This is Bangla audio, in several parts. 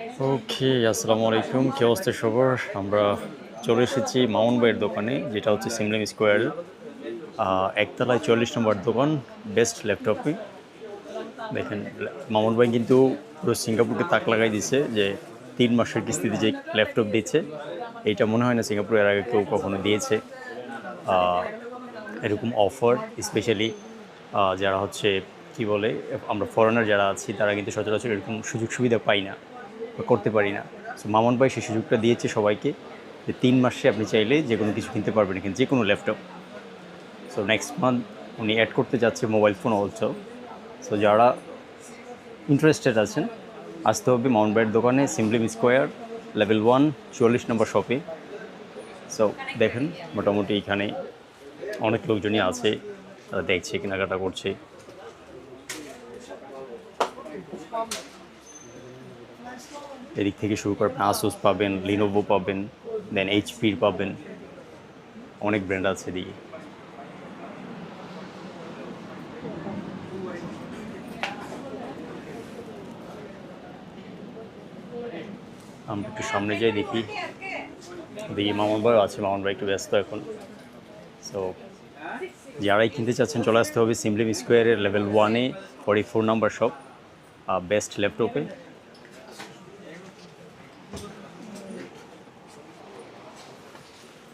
ওকে, আসসালামু আলাইকুম। কি অবস্থা, সবার? আমরা চলে এসেছি মাউন্ট বাইয়ের দোকানে, যেটা হচ্ছে সিমলেম স্কোয়ার। একতলায় চল্লিশ নম্বর দোকান, বেস্ট ল্যাপটপে। দেখেন, মামুন ভাই কিন্তু পুরো সিঙ্গাপুরকে তাক লাগাই দিছে যে তিন মাসের কিস্তিতে যে ল্যাপটপ দিচ্ছে এইটা মনে হয় না সিঙ্গাপুর এর আগে কেউ কখনো দিয়েছে। এরকম অফার, স্পেশালি যারা হচ্ছে, কি বলে, আমরা ফরেনার যারা আছি, তারা কিন্তু সচরাচর এরকম সুযোগ সুবিধা পাই না। করতে পারি না। সো মামুন ভাই সেই সুযোগটা দিয়েছে সবাইকে যে তিন মাসে আপনি চাইলে যে কোনো কিছু কিনতে পারবেন এখানে, যে কোনো ল্যাপটপ। সো নেক্সট মান্থ উনি অ্যাড করতে যাচ্ছে মোবাইল ফোন অলসো সো যারা ইন্টারেস্টেড আছেন, আসতে হবে মাউন্ট বাইয়ের দোকানে সিমলিম স্কোয়ার লেভেল ওয়ান চুয়াল্লিশ নম্বর শপে সো দেখেন মোটামুটি এখানে অনেক লোকজনই আছে, তারা দেখছে, কেনাকাটা করছে। এদিক থেকে শুরু করে আসুস পাবেন লিনোভো পাবেন দেন এইচপির পাবেন। অনেক ব্র্যান্ড আছে এদিকে। আমরা একটু সামনে যাই দেখি। দেখি মামুন ভাই আছে মামুন ভাই একটু ব্যস্ত এখন। সো যারাই কিনতে চাচ্ছেন চলে আসতে হবে সিমলিম স্কোয়ারের লেভেল ওয়ানে forty four number shop best ল্যাপটপে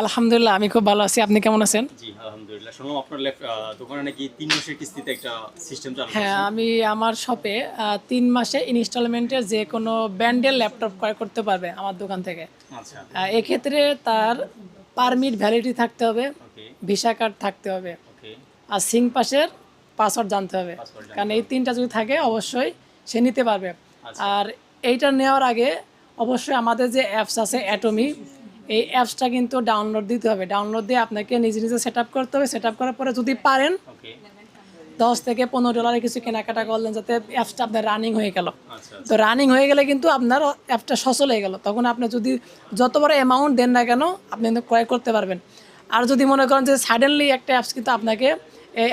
আলহামদুলিল্লাহ আমি খুব ভালো আছি। আপনি কেমন আছেন? জি আলহামদুলিল্লাহ। শুনলাম আপনার দোকানে নাকি তিন মাসের কিস্তিতে একটা সিস্টেম চালু হ্যাঁ আমি আমার শপে তিন মাসে ইনস্টলমেন্টের যে কোনো ব্র্যান্ডের ল্যাপটপ ক্রয় করতে পারবে আমার দোকান থেকে। আচ্ছা। এক্ষেত্রে তার পারমিট ভ্যালিডিটি থাকতে হবে ওকে ভিসা কার্ড থাকতে হবে ওকে আর সিং পাসের পাসওয়ার্ড জানতে হবে। কারণ এই তিনটা যদি থাকে অবশ্যই সে নিতে পারবে। আচ্ছা। আর এইটা নেওয়ার আগে অবশ্যই আমাদের যে অ্যাপস আছে অ্যাটমি এই অ্যাপসটা কিন্তু ডাউনলোড দিতে হবে। ডাউনলোড দিয়ে আপনাকে নিজে নিজে সেট আপ করতে হবে। সেট আপ করার পরে যদি পারেন দশ থেকে পনেরো ডলারের কিছু কেনাকাটা করলেন যাতে অ্যাপসটা আপনার রানিং হয়ে গেল। আচ্ছা তো রানিং হয়ে গেলে কিন্তু আপনার অ্যাপটা সচল হয়ে গেল। তখন আপনি যদি যত বড় অ্যামাউন্ট দেন না কেন আপনি কিন্তু ক্রয় করতে পারবেন। আর যদি মনে করেন যে সাডেনলি একটা অ্যাপস কিন্তু আপনাকে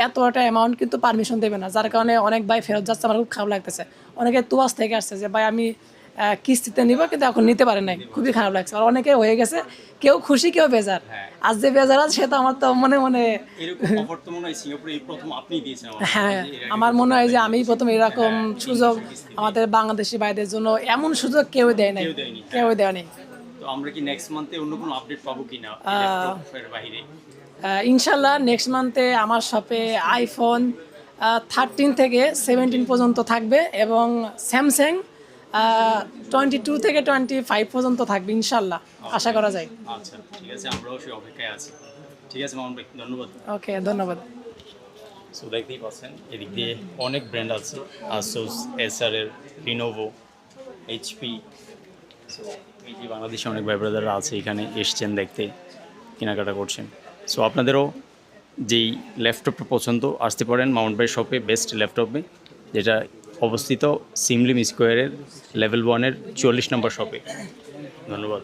এত একটা অ্যামাউন্ট কিন্তু পারমিশন দেবে না যার কারণে অনেক ভাই ফেরত যাচ্ছে আমার খুব খারাপ লাগতেছে। অনেকে তুয়াস থেকে আসছে যে ভাই আমি কিস্তিতে নিব কিন্তু এখন নিতে পারে নাই। খুবই খারাপ লাগছে। আর অনেকে হয়ে গেছে কেউ খুশি কেউ বেজার। আজ যে বেজার আছে সে তো আমার তো মনে মনে হয় আমার। হ্যাঁ আমার মনে হয় যে আমি প্রথম এরকম সুযোগ আমাদের বাংলাদেশি ভাইদের জন্য এমন সুযোগ কেউ দেয় নাই। কেউ দেয় নাই তো আমরা কি নেক্সট মান্থে অন্য কোনো আপডেট পাবো কিনা বাইরে? ইনশাল্লাহ নেক্সট মান্থে আমার শপে আইফোন থার্টিন থেকে সেভেন্টিন পর্যন্ত থাকবে এবং স্যামসাং টোয়েন্টি টু থেকে টোয়েন্টি ফাইভ পর্যন্ত থাকবে ইনশাল্লাহ আশা করা যায়। আচ্ছা ঠিক আছে আমরাও সেই অপেক্ষায় আছি। ঠিক আছে মামুন ভাই ধন্যবাদ। ওকে ধন্যবাদ। সো দেখতেই পাচ্ছেন এদিক দিয়ে অনেক ব্র্যান্ড আছে। আসুস এসআর এর লিনোভো এইচপি সো এই যে বাংলাদেশে অনেক ভাই ব্রাদাররা আছে এখানে এসছেন দেখতে কেনাকাটা করছেন। সো আপনাদেরও যেই ল্যাপটপটা পছন্দ আসতে পারেন মাউন্ট বাই শপে বেস্ট ল্যাপটপে যেটা অবস্থিত সিমলিম স্কোয়ারের লেভেল ওয়ানের চল্লিশ নম্বর শপে। ধন্যবাদ।